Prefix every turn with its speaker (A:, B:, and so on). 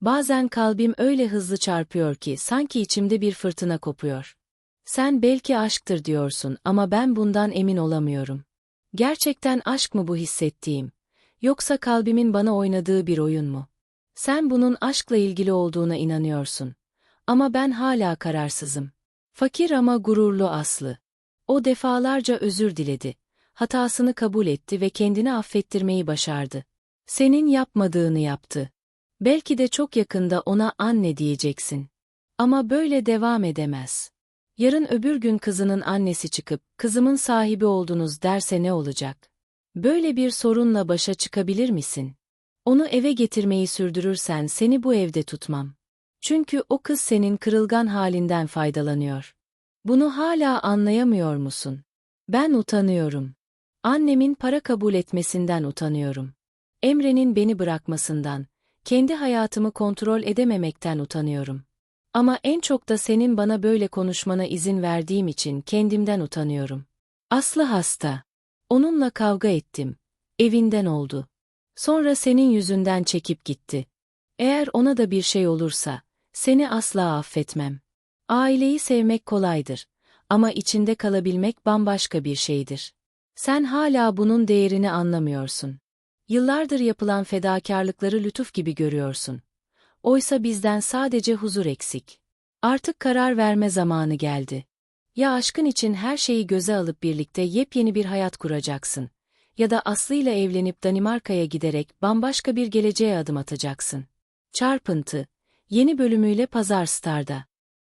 A: Bazen kalbim öyle hızlı çarpıyor ki sanki içimde bir fırtına kopuyor. Sen belki aşktır diyorsun ama ben bundan emin olamıyorum. Gerçekten aşk mı bu hissettiğim? Yoksa kalbimin bana oynadığı bir oyun mu? Sen bunun aşkla ilgili olduğuna inanıyorsun. Ama ben hala kararsızım. Fakir ama gururlu Aslı. O defalarca özür diledi. Hatasını kabul etti ve kendini affettirmeyi başardı. Senin yapmadığını yaptı. Belki de çok yakında ona anne diyeceksin. Ama böyle devam edemez. Yarın öbür gün kızının annesi çıkıp, kızımın sahibi oldunuz derse ne olacak? Böyle bir sorunla başa çıkabilir misin? Onu eve getirmeyi sürdürürsen seni bu evde tutmam. Çünkü o kız senin kırılgan halinden faydalanıyor. Bunu hala anlayamıyor musun? Ben utanıyorum. Annemin para kabul etmesinden utanıyorum. Emre'nin beni bırakmasından, kendi hayatımı kontrol edememekten utanıyorum. Ama en çok da senin bana böyle konuşmana izin verdiğim için kendimden utanıyorum. Aslı hasta. Onunla kavga ettim. Evinden oldu. Sonra senin yüzünden çekip gitti. Eğer ona da bir şey olursa, seni asla affetmem. Aileyi sevmek kolaydır. Ama içinde kalabilmek bambaşka bir şeydir. Sen hala bunun değerini anlamıyorsun. Yıllardır yapılan fedakarlıkları lütuf gibi görüyorsun. Oysa bizden sadece huzur eksik. Artık karar verme zamanı geldi. Ya aşkın için her şeyi göze alıp birlikte yepyeni bir hayat kuracaksın. Ya da Aslı ile evlenip Danimarka'ya giderek bambaşka bir geleceğe adım atacaksın. Çarpıntı, yeni bölümüyle Pazar Star'da.